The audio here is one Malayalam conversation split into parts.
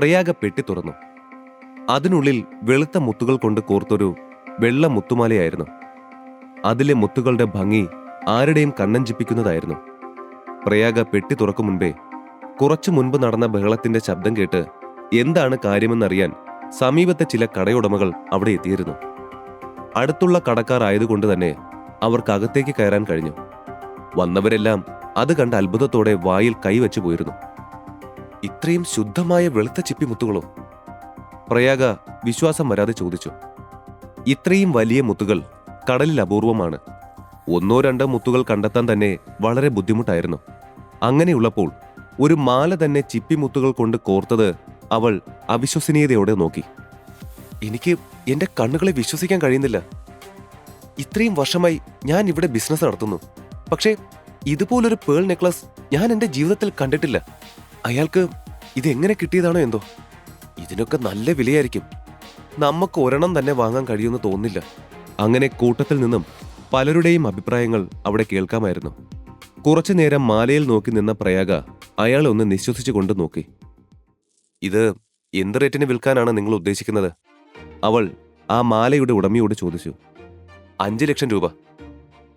പ്രയാഗ പെട്ടി തുറന്നു. അതിനുള്ളിൽ വെളുത്ത മുത്തുകൾ കൊണ്ട് കോർത്തൊരു വെള്ള മുത്തുമാലയായിരുന്നു. അതിലെ മുത്തുകളുടെ ഭംഗി ആരുടെയും കണ്ണഞ്ചിപ്പിക്കുന്നതായിരുന്നു. പ്രയാഗ പെട്ടി തുറക്കും മുൻപേ കുറച്ചു മുൻപ് നടന്ന ബഹളത്തിന്റെ ശബ്ദം കേട്ട് എന്താണ് കാര്യമെന്നറിയാൻ സമീപത്തെ ചില കടയുടമകൾ അവിടെ എത്തിയിരുന്നു. അടുത്തുള്ള കടക്കാർ ആയതുകൊണ്ട് തന്നെ അവർക്ക് അകത്തേക്ക് കയറാൻ കഴിഞ്ഞു. വന്നവരെല്ലാം അത് കണ്ട് അത്ഭുതത്തോടെ വായിൽ കൈവച്ചു പോയിരുന്നു. ഇത്രയും ശുദ്ധമായ വെളുത്ത ചിപ്പിമുത്തുകളോ പ്രയാഗ വിശ്വാസം വരാതെ ചോദിച്ചു. ഇത്രയും വലിയ മുത്തുകൾ കടലിൽ അപൂർവമാണ്. ഒന്നോ രണ്ടോ മുത്തുകൾ കണ്ടെത്താൻ തന്നെ വളരെ ബുദ്ധിമുട്ടായിരുന്നു. അങ്ങനെയുള്ളപ്പോൾ ഒരു മാല തന്നെ ചിപ്പിമുത്തുകൾ കൊണ്ട് കോർത്തത് അവൾ അവിശ്വസനീയതയോടെ നോക്കി. എനിക്ക് എന്റെ കണ്ണുകളെ വിശ്വസിക്കാൻ കഴിയുന്നില്ല. ഇത്രയും വർഷമായി ഞാൻ ഇവിടെ ബിസിനസ് നടത്തുന്നു. പക്ഷേ ഇതുപോലൊരു പേൾ നെക്ലസ് ഞാൻ എന്റെ ജീവിതത്തിൽ കണ്ടിട്ടില്ല. അയാൾക്ക് ഇതെങ്ങനെ കിട്ടിയതാണോ എന്തോ? ഇതിനൊക്കെ നല്ല വിലയായിരിക്കും. നമുക്ക് ഒരെണ്ണം തന്നെ വാങ്ങാൻ കഴിയുമെന്ന് തോന്നില്ല അങ്ങനെ കൂട്ടത്തിൽ നിന്നും പലരുടെയും അഭിപ്രായങ്ങൾ അവിടെ കേൾക്കാമായിരുന്നു. കുറച്ചു നേരം മാലയിൽ നോക്കി നിന്ന പ്രയാഗ അയാൾ ഒന്ന് നിശ്വസിച്ചുകൊണ്ട് നോക്കി. ഇത് എന്ത് റേറ്റിന് വിൽക്കാനാണ് നിങ്ങൾ ഉദ്ദേശിക്കുന്നത്? അവൾ ആ മാലയുടെ ഉടമയോട് ചോദിച്ചു. അഞ്ചു ലക്ഷം രൂപ.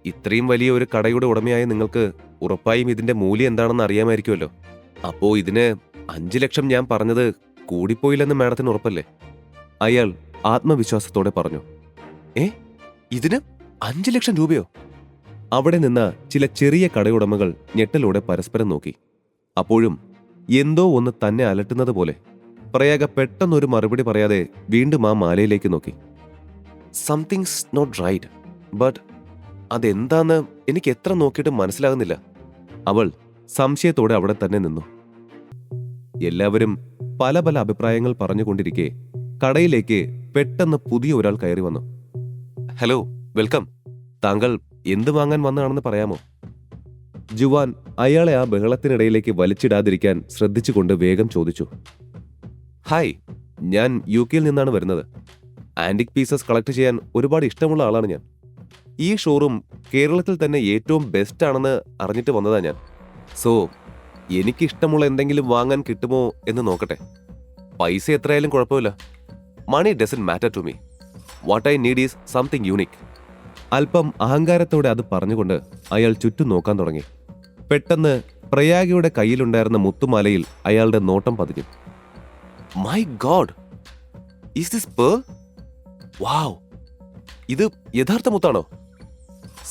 ഇത്രയും വലിയ ഒരു കടയുടെ ഉടമയായ നിങ്ങൾക്ക് ഉറപ്പായും ഇതിന്റെ മൂല്യം എന്താണെന്ന് അറിയാമായിരിക്കുമല്ലോ. അപ്പോ ഇതിന് അഞ്ചു ലക്ഷം ഞാൻ പറഞ്ഞത് കൂടിപ്പോയില്ലെന്ന് മാഡത്തിന് ഉറപ്പല്ലേ? അയാൾ ആത്മവിശ്വാസത്തോടെ പറഞ്ഞു. ഏ? ഇതിന് അഞ്ചു ലക്ഷം രൂപയോ? അവിടെ നിന്ന ചില ചെറിയ കടയുടമകൾ ഞെട്ടലോടെ പരസ്പരം നോക്കി. അപ്പോഴും എന്തോ ഒന്ന് തന്നെ അലട്ടുന്നത് പോലെ പ്രയാഗ പെട്ടെന്നൊരു മറുപടി പറയാതെ വീണ്ടും ആ മാലയിലേക്ക് നോക്കി. സംതിങ്സ് നോട്ട് റൈറ്റ് ബട്ട് അതെന്താന്ന് എനിക്ക് എത്ര നോക്കിയിട്ടും മനസ്സിലാകുന്നില്ല. അവൾ സംശയത്തോടെ അവിടെ തന്നെ നിന്നു. എല്ലാവരും പല പല അഭിപ്രായങ്ങൾ പറഞ്ഞുകൊണ്ടിരിക്കെ കടയിലേക്ക് പെട്ടെന്ന് പുതിയ ഒരാൾ കയറി വന്നു. Hello welcome. താങ്കൾ എന്ത് വാങ്ങാൻ വന്നതാണെന്ന് പറയാമോ? ജുവാൻ അയാളെ ആ ബഹളത്തിനിടയിലേക്ക് വലിച്ചിടാതിരിക്കാൻ ശ്രദ്ധിച്ചുകൊണ്ട് വേഗം ചോദിച്ചു. ഹായ് ഞാൻ യു കെയിൽ നിന്നാണ് വരുന്നത്. ആന്റിക് പീസസ് കളക്ട് ചെയ്യാൻ ഒരുപാട് ഇഷ്ടമുള്ള ആളാണ് ഞാൻ. ഈ ഷോറൂം കേരളത്തിൽ തന്നെ ഏറ്റവും ബെസ്റ്റ് ആണെന്ന് അറിഞ്ഞിട്ട് വന്നതാണ് ഞാൻ. സോ എനിക്ക് ഇഷ്ടമുള്ള എന്തെങ്കിലും വാങ്ങാൻ കിട്ടുമോ എന്ന് നോക്കട്ടെ. പൈസ എത്രയായാലും കുഴപ്പമില്ല. Money doesn't matter to me what I need is something unique അല്പം അഹങ്കാരത്തോടെ അത് പറഞ്ഞുകൊണ്ട് അയാൾ ചുറ്റും നോക്കാൻ തുടങ്ങി. പെട്ടെന്ന് പ്രയാഗയുടെ കയ്യിലുണ്ടായിരുന്ന മുത്തുമാലയിൽ അയാളുടെ നോട്ടം പതിഞ്ഞു. My God is this pearl wow ഇത് യഥാർത്ഥ മുത്താണോ?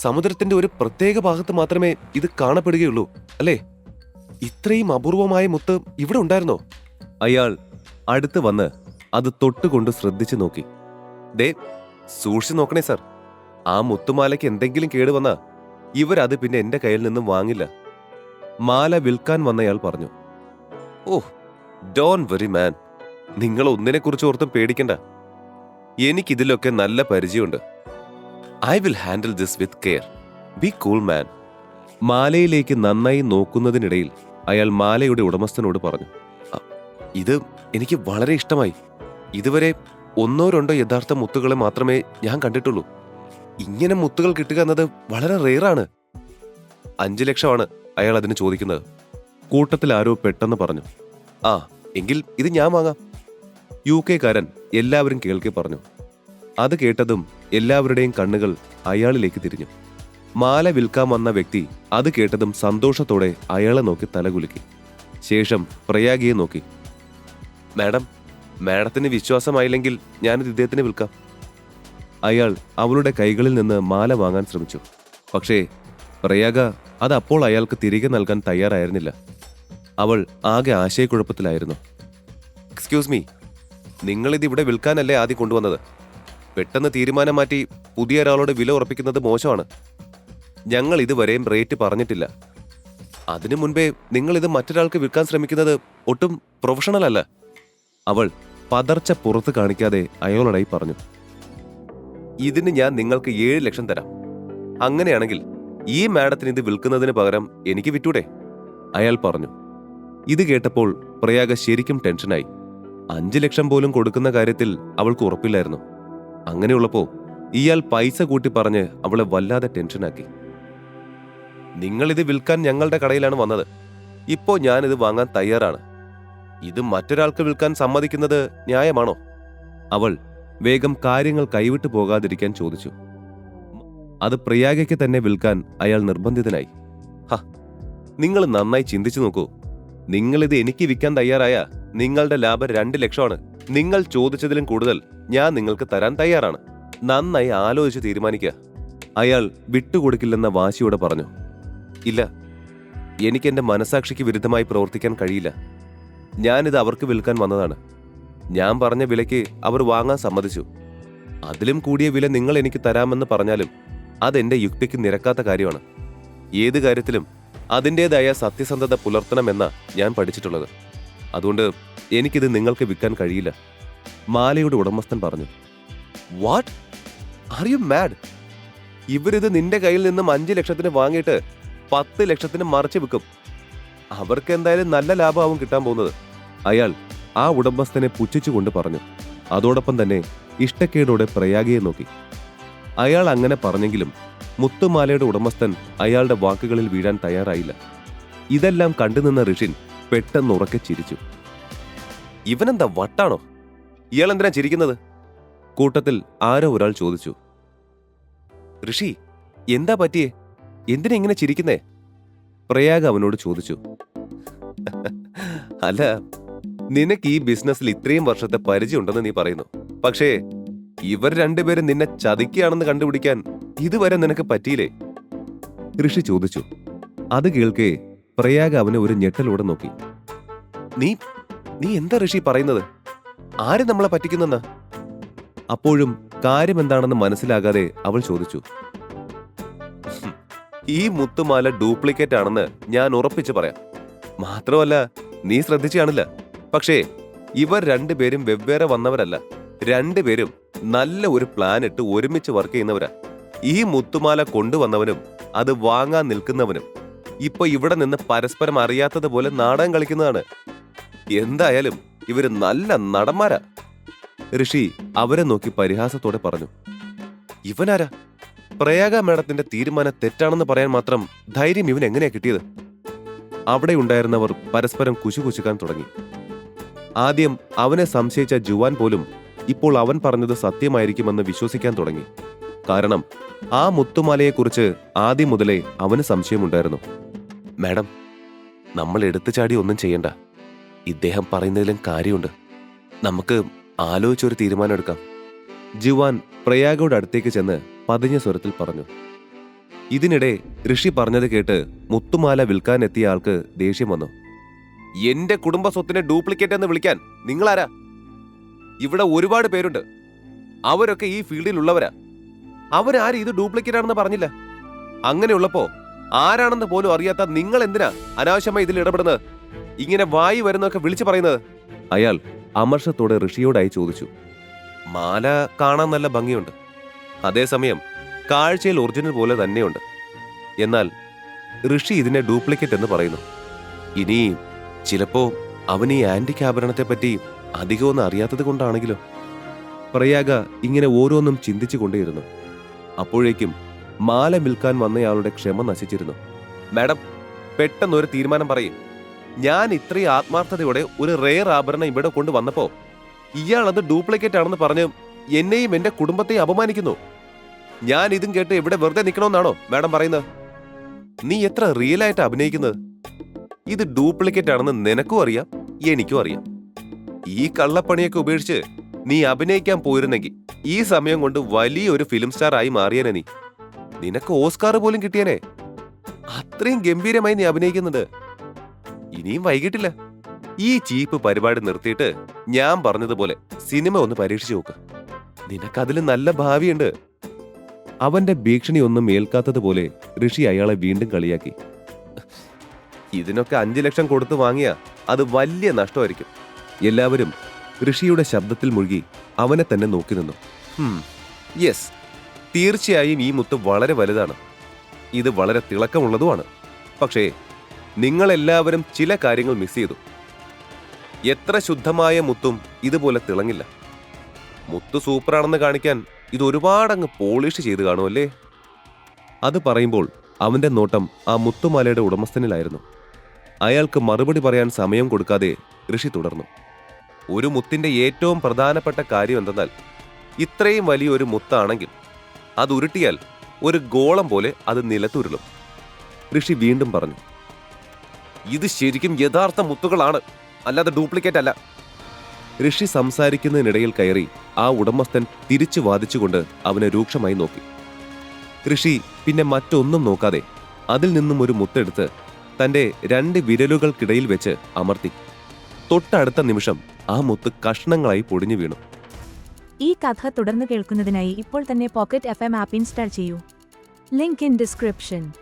സമുദ്രത്തിന്റെ ഒരു പ്രത്യേക ഭാഗത്ത് മാത്രമേ ഇത് കാണപ്പെടുകയുള്ളൂ അല്ലേ? ഇത്രയും അപൂർവമായ മുത്ത് ഇവിടെ ഉണ്ടായിരുന്നോ? അയാൾ അടുത്ത് വന്ന് അത് തൊട്ടുകൊണ്ട് ശ്രദ്ധിച്ചു നോക്കി. ദേ സൂക്ഷിച്ചു നോക്കണേ സർ. ആ മുത്തുമാലയ്ക്ക് എന്തെങ്കിലും കേടുവന്നാ ഇവരത് പിന്നെ എന്റെ കയ്യിൽ നിന്നും വാങ്ങില്ല. മാല വിൽക്കാൻ വന്നയാൾ പറഞ്ഞു ഓ ഡോൺ വെറി മാൻ. നിങ്ങൾ ഒന്നിനെക്കുറിച്ച് ഓർത്തും പേടിക്കണ്ട. എനിക്കിതിലൊക്കെ നല്ല പരിചയമുണ്ട്. I will handle this with care. Be cool man. മാലയിലേക്ക് നന്നായി നോക്കുന്നതിനിടയിൽ അയാൾ മാലയുടെ ഉടമസ്ഥനോട് പറഞ്ഞു ഇത് എനിക്ക് വളരെ ഇഷ്ടമായി. ഇതുവരെ ഒന്നോ രണ്ടോ യഥാർത്ഥ മുത്തുകളെ മാത്രമേ ഞാൻ കണ്ടിട്ടുള്ളൂ. ഇങ്ങനെ മുത്തുകൾ കിട്ടുക എന്നത് വളരെ റെയറാണ്. അഞ്ചു ലക്ഷമാണ് അയാൾ അതിന് ചോദിക്കുന്നത്. കൂട്ടത്തിൽ ആരോ പെട്ടെന്ന് പറഞ്ഞു ആ എങ്കിൽ ഇത് ഞാൻ വാങ്ങാം. യു കെ കെക്കാരൻ എല്ലാവരും കേൾക്കെ പറഞ്ഞു. അത് കേട്ടതും എല്ലാവരുടെയും കണ്ണുകൾ അയാളിലേക്ക് തിരിഞ്ഞു. മാല വിൽക്കാൻ വന്ന വ്യക്തി അത് കേട്ടതും സന്തോഷത്തോടെ അയാളെ നോക്കി തലകുലുക്കി. ശേഷം പ്രയാഗിയെ നോക്കി. മാഡം മാഡത്തിന് വിശ്വാസമായില്ലെങ്കിൽ ഞാനിത് ഇദ്ദേഹത്തിന് വിൽക്കാം. അയാൾ അവളുടെ കൈകളിൽ നിന്ന് മാല വാങ്ങാൻ ശ്രമിച്ചു. പക്ഷേ പ്രയാഗ അത് അപ്പോൾ അയാൾക്ക് തിരികെ നൽകാൻ തയ്യാറായിരുന്നില്ല. അവൾ ആകെ ആശയക്കുഴപ്പത്തിലായിരുന്നു. എക്സ്ക്യൂസ് മീ നിങ്ങളിത് ഇവിടെ വിൽക്കാനല്ലേ ആദ്യം കൊണ്ടുവന്നത്? പെട്ടെന്ന് തീരുമാനം മാറ്റി പുതിയ ഒരാളോട് വില ഉറപ്പിക്കുന്നത് മോശമാണ്. ഞങ്ങൾ ഇതുവരെയും റേറ്റ് പറഞ്ഞിട്ടില്ല. അതിനു മുൻപേ നിങ്ങൾ ഇത് മറ്റൊരാൾക്ക് വിൽക്കാൻ ശ്രമിക്കുന്നത് ഒട്ടും പ്രൊഫഷണൽ അല്ല. അവൾ പതർച്ച പുറത്ത് കാണിക്കാതെ അയാളോടായി പറഞ്ഞു. ഇതിന് ഞാൻ നിങ്ങൾക്ക് ഏഴ് ലക്ഷം തരാം. അങ്ങനെയാണെങ്കിൽ ഈ മാഡത്തിന് ഇത് വിൽക്കുന്നതിന് പകരം എനിക്ക് വിറ്റൂടെ? അയാൾ പറഞ്ഞു. ഇത് കേട്ടപ്പോൾ പ്രയാഗ ശരിക്കും ടെൻഷനായി. അഞ്ചു ലക്ഷം പോലും കൊടുക്കുന്ന കാര്യത്തിൽ അവൾക്ക് ഉറപ്പില്ലായിരുന്നു. അങ്ങനെയുള്ളപ്പോ ഇയാൾ പൈസ കൂട്ടി പറഞ്ഞ് അവളെ വല്ലാതെ ടെൻഷനാക്കി. നിങ്ങൾ ഇത് വിൽക്കാൻ ഞങ്ങളുടെ കടയിലാണ് വന്നത്. ഇപ്പോൾ ഞാനിത് വാങ്ങാൻ തയ്യാറാണ്. ഇത് മറ്റൊരാൾക്ക് വിൽക്കാൻ സമ്മതിക്കുന്നത് ന്യായമാണോ? അവൾ വേഗം കാര്യങ്ങൾ കൈവിട്ടു പോകാതിരിക്കാൻ ചോദിച്ചു. അത് പ്രിയാഗയ്ക്ക് തന്നെ വിൽക്കാൻ അയാൾ നിർബന്ധിതനായി. ഹ നിങ്ങൾ നന്നായി ചിന്തിച്ചു നോക്കൂ. നിങ്ങളിത് എനിക്ക് വിൽക്കാൻ തയ്യാറായ നിങ്ങളുടെ ലാഭം രണ്ട് ലക്ഷമാണ്. നിങ്ങൾ ചോദിച്ചതിലും കൂടുതൽ ഞാൻ നിങ്ങൾക്ക് തരാൻ തയ്യാറാണ്. നന്നായി ആലോചിച്ച് തീരുമാനിക്കുക. അയാൾ വിട്ടുകൊടുക്കില്ലെന്ന വാശിയോടെ പറഞ്ഞു. ഇല്ല. എനിക്ക് എന്റെ മനസാക്ഷിക്ക് വിരുദ്ധമായി പ്രവർത്തിക്കാൻ കഴിയില്ല. ഞാനിത് അവർക്ക് വിൽക്കാൻ വന്നതാണ്. ഞാൻ പറഞ്ഞ വിലയ്ക്ക് അവർ വാങ്ങാൻ സമ്മതിച്ചു. അതിലും കൂടിയ വില നിങ്ങൾ എനിക്ക് തരാമെന്ന് പറഞ്ഞാലും അതെന്റെ യുക്തിക്ക് നിരക്കാത്ത കാര്യമാണ്. ഏത് കാര്യത്തിലും അതിന്റെതായ സത്യസന്ധത പുലർത്തണമെന്ന ഞാൻ പഠിച്ചിട്ടുള്ളത്. അതുകൊണ്ട് എനിക്കിത് നിങ്ങൾക്ക് വിൽക്കാൻ കഴിയില്ല. മാലയുടെ ഉടമസ്ഥൻ പറഞ്ഞു. വാട്ട്? ആർ യു മാഡ് ഇവരിത് നിന്റെ കയ്യിൽ നിന്നും അഞ്ച് ലക്ഷത്തിന് വാങ്ങിയിട്ട് പത്ത് ലക്ഷത്തിന് മറിച്ച് വിൽക്കും അവർക്ക് എന്തായാലും നല്ല ലാഭമാവും കിട്ടാൻ പോകുന്നത്. അയാൾ ആ ഉടമസ്ഥനെ പുച്ഛിച്ചുകൊണ്ട് പറഞ്ഞു. അതോടൊപ്പം തന്നെ ഇഷ്ടക്കേടോടെ പ്രയാഗിയെ നോക്കി. അയാൾ അങ്ങനെ പറഞ്ഞെങ്കിലും മുത്തുമാലയുടെ ഉടമസ്ഥൻ അയാളുടെ വാക്കുകളിൽ വീഴാൻ തയ്യാറായില്ല. ഇതെല്ലാം കണ്ടുനിന്ന ഋഷിൻ പെട്ടെന്ന് ഉറക്കെ ചിരിച്ചു. ഇവനെന്താ വട്ടാണോ? ഇയാൾ എന്തിനാ ചിരിക്കുന്നത്? കൂട്ടത്തിൽ ആരോ ഒരാൾ ചോദിച്ചു. ഋഷി എന്താ പറ്റിയേ? എന്തിനാ ഇങ്ങനെ ചിരിക്കുന്നേ? പ്രയാഗ് അവനോട് ചോദിച്ചു. അല്ല നിനക്ക് ഈ ബിസിനസ്സിൽ ഇത്രയും വർഷത്തെ പരിചയമുണ്ടെന്ന് നീ പറയുന്നു. പക്ഷേ ഇവർ രണ്ടുപേരും നിന്നെ ചതിക്കുകയാണെന്ന് കണ്ടുപിടിക്കാൻ ഇതുവരെ നിനക്ക് പറ്റിയില്ലേ? ഋഷി ചോദിച്ചു. അത് കേൾക്കെ പ്രയാഗ് അവനെ ഒരു ഞെട്ടലൂടെ നോക്കി. നീ നീ എന്താ ഋഷി പറയുന്നത്? ആര് നമ്മളെ പറ്റിക്കുന്നെന്ന്? അപ്പോഴും കാര്യമെന്താണെന്ന് മനസ്സിലാകാതെ അവൾ ചോദിച്ചു. "ഹും, ഈ മുത്തുമാല ഡ്യൂപ്ലിക്കേറ്റ് ആണെന്ന് ഞാൻ ഉറപ്പിച്ചു പറയാം. മാത്രമല്ല നീ ശ്രദ്ധിച്ചു കാണില്ല പക്ഷേ ഇവർ രണ്ടുപേരും വെവ്വേറെ വന്നവരല്ല. രണ്ടുപേരും നല്ല ഒരു പ്ലാൻ ഇട്ട് ഒരുമിച്ച് വർക്ക് ചെയ്യുന്നവരാ. ഈ മുത്തുമാല കൊണ്ടുവന്നവനും അത് വാങ്ങാൻ നിൽക്കുന്നവനും ഇപ്പൊ ഇവിടെ നിന്ന് പരസ്പരം അറിയാത്തതുപോലെ നാടകം കളിക്കുന്നതാണ്. എന്തായാലും ഇവർ നല്ല നടന്മാരാ. ഋഷി അവരെ നോക്കി പരിഹാസത്തോടെ പറഞ്ഞു. ഇവനാരാ? പ്രയാഗ മേഡത്തിന്റെ തീരുമാനം തെറ്റാണെന്ന് പറയാൻ മാത്രം ധൈര്യം ഇവൻ എങ്ങനെയാ കിട്ടിയത്? അവിടെ ഉണ്ടായിരുന്നവർ പരസ്പരം കുശുകുശുക്കാൻ തുടങ്ങി. ആദ്യം അവനെ സംശയിച്ച ജുവാൻ പോലും ഇപ്പോൾ അവൻ പറഞ്ഞത് സത്യമായിരിക്കുമെന്ന് വിശ്വസിക്കാൻ തുടങ്ങി. കാരണം ആ മുത്തുമാലയെക്കുറിച്ച് ആദ്യം മുതലേ അവന് സംശയമുണ്ടായിരുന്നു. മാഡം നമ്മൾ എടുത്തു ചാടി ഒന്നും ചെയ്യണ്ട. ഇദ്ദേഹം പറയുന്നതിലും കാര്യമുണ്ട്. നമുക്ക് ആലോചിച്ചൊരു തീരുമാനം എടുക്കാം. ജുവാൻ പ്രയാഗോട് അടുത്തേക്ക് ചെന്ന് പതിഞ്ഞ സ്വരത്തിൽ പറഞ്ഞു. ഇതിനിടെ ഋഷി പറഞ്ഞത് കേട്ട് മുത്തുമാല വിൽക്കാൻ എത്തിയ ആൾക്ക് ദേഷ്യം വന്നു. എന്റെ കുടുംബ സ്വത്തിനെ ഡ്യൂപ്ലിക്കേറ്റ് എന്ന് വിളിക്കാൻ നിങ്ങളാരാ? ഇവിടെ ഒരുപാട് പേരുണ്ട്. അവരൊക്കെ ഈ ഫീൽഡിലുള്ളവരാ. അവരാരും ഇത് ഡ്യൂപ്ലിക്കേറ്റ് ആണെന്ന് പറഞ്ഞില്ല. അങ്ങനെയുള്ളപ്പോ ആരാണെന്ന് പോലും അറിയാത്ത നിങ്ങൾ എന്തിനാ അനാവശ്യമായി ഇതിൽ ഇടപെടുന്നത്? ഇങ്ങനെ വായി വരുന്നൊക്കെ വിളിച്ചു പറയുന്നത്? അയാൾ അമർഷത്തോടെ ഋഷിയോടായി ചോദിച്ചു. മാല കാണാൻ നല്ല ഭംഗിയുണ്ട്. അതേസമയം കാഴ്ചയിൽ ഒറിജിനൽ പോലെ തന്നെയുണ്ട്. എന്നാൽ ഋഷി ഇതിനെ ഡ്യൂപ്ലിക്കേറ്റ് എന്ന് പറയുന്നു. ഇനി ചിലപ്പോ അവൻ ഈ ആന്റിക് ആഭരണത്തെപ്പറ്റി അധികമൊന്നും അറിയാത്തത് കൊണ്ടാണെങ്കിലോ? പ്രയാഗ ഇങ്ങനെ ഓരോന്നും ചിന്തിച്ചു കൊണ്ടേയിരുന്നു. അപ്പോഴേക്കും മാല വിൽക്കാൻ വന്നയാളുടെ ക്ഷമ നശിച്ചിരുന്നു. മാഡം പെട്ടെന്ന് ഒരു തീരുമാനം പറയും. ഞാൻ ഇത്രയും ആത്മാർത്ഥതയോടെ ഒരു റെയർ ആഭരണം ഇവിടെ കൊണ്ടുവന്നപ്പോ ഇയാൾ അത് ഡ്യൂപ്ലിക്കേറ്റ് ആണെന്ന് പറഞ്ഞ് എന്നെയും എന്റെ കുടുംബത്തെയും അപമാനിക്കുന്നു. ഞാൻ ഇതും കേട്ട് ഇവിടെ വെറുതെ നിൽക്കണമെന്നാണോ മാഡം പറയുന്നത്? നീ എത്ര റിയൽ ആയിട്ട് അഭിനയിക്കുന്നത്? ഇത് ഡ്യൂപ്ലിക്കേറ്റ് ആണെന്ന് നിനക്കും അറിയാം എനിക്കും അറിയാം. ഈ കള്ളപ്പണിയൊക്കെ ഉപേക്ഷിച്ച് നീ അഭിനയിക്കാൻ പോയിരുന്നെങ്കിൽ ഈ സമയം കൊണ്ട് വലിയൊരു ഫിലിം സ്റ്റാർ ആയി മാറിയനെ നീ. നിനക്ക് ഓസ്കാർ പോലും കിട്ടിയനെ. അത്രയും ഗംഭീരമായി നീ അഭിനയിക്കുന്നുണ്ട്. ഇനിയും വൈകിട്ടില്ല. ഈ ചീപ്പ് പരിപാടി നിർത്തിയിട്ട് ഞാൻ പറഞ്ഞതുപോലെ സിനിമ ഒന്ന് പരീക്ഷിച്ചു നോക്ക്. നിനക്കതിൽ നല്ല ഭാവിയുണ്ട്. അവന്റെ ഭീഷണി ഒന്നും ഏൽക്കാത്തതുപോലെ ഋഷി അയാളെ വീണ്ടും കളിയാക്കി. ഇതിനൊക്കെ അഞ്ചു ലക്ഷം കൊടുത്തു വാങ്ങിയ അത് വലിയ നഷ്ടമായിരിക്കും. എല്ലാവരും ഋഷിയുടെ ശബ്ദത്തിൽ മുഴുകി അവനെ തന്നെ നോക്കി നിന്നു. യെസ് തീർച്ചയായും ഈ മുത്ത് വളരെ വലുതാണ്. ഇത് വളരെ തിളക്കമുള്ളതുമാണ്. പക്ഷേ നിങ്ങളെല്ലാവരും ചില കാര്യങ്ങൾ മിസ് ചെയ്തു. എത്ര ശുദ്ധമായ മുത്തും ഇതുപോലെ തിളങ്ങില്ല. മുത്ത് സൂപ്പറാണെന്ന് കാണിക്കാൻ ഇത് ഒരുപാടങ്ങ് പോളിഷ് ചെയ്ത് കാണുമല്ലേ? അത് പറയുമ്പോൾ അവന്റെ നോട്ടം ആ മുത്തുമാലയുടെ ഉടമസ്ഥനിലായിരുന്നു. അയാൾക്ക് മറുപടി പറയാൻ സമയം കൊടുക്കാതെ ഋഷി തുടർന്നു. ഒരു മുത്തിന്റെ ഏറ്റവും പ്രധാനപ്പെട്ട കാര്യം എന്തെന്നാൽ ഇത്രയും വലിയൊരു മുത്താണെങ്കിൽ അത് ഉരുട്ടിയാൽ ഒരു ഗോളം പോലെ അത് നിലത്തുരുളും. ഋഷി വീണ്ടും പറഞ്ഞു ഇത് ശരിക്കും യഥാർത്ഥ മുത്തുകളാണ് അല്ലാതെ ഡ്യൂപ്ലിക്കേറ്റ് അല്ല. ഋഷി സംസാരിക്കുന്നതിനിടയിൽ കയറി ആ ഉടമസ്ഥൻ തിരിച്ചു വാദിച്ചുകൊണ്ട് അവനെ രൂക്ഷമായി നോക്കി. ഋഷി പിന്നെ മറ്റൊന്നും നോക്കാതെ അതിൽ നിന്നും ഒരു മുത്തെടുത്ത് തന്റെ രണ്ട് വിരലുകൾക്കിടയിൽ വെച്ച് അമർത്തി. തൊട്ടടുത്ത നിമിഷം ആ മുത്ത് കഷ്ണങ്ങളായി പൊടിഞ്ഞു വീണു. ഈ കഥ തുടർന്ന് കേൾക്കുന്നതിനായി ഇപ്പോൾ തന്നെ പോക്കറ്റ് എഫ് എം ആപ്പ് ഇൻസ്റ്റാൾ ചെയ്യൂ. Link in description.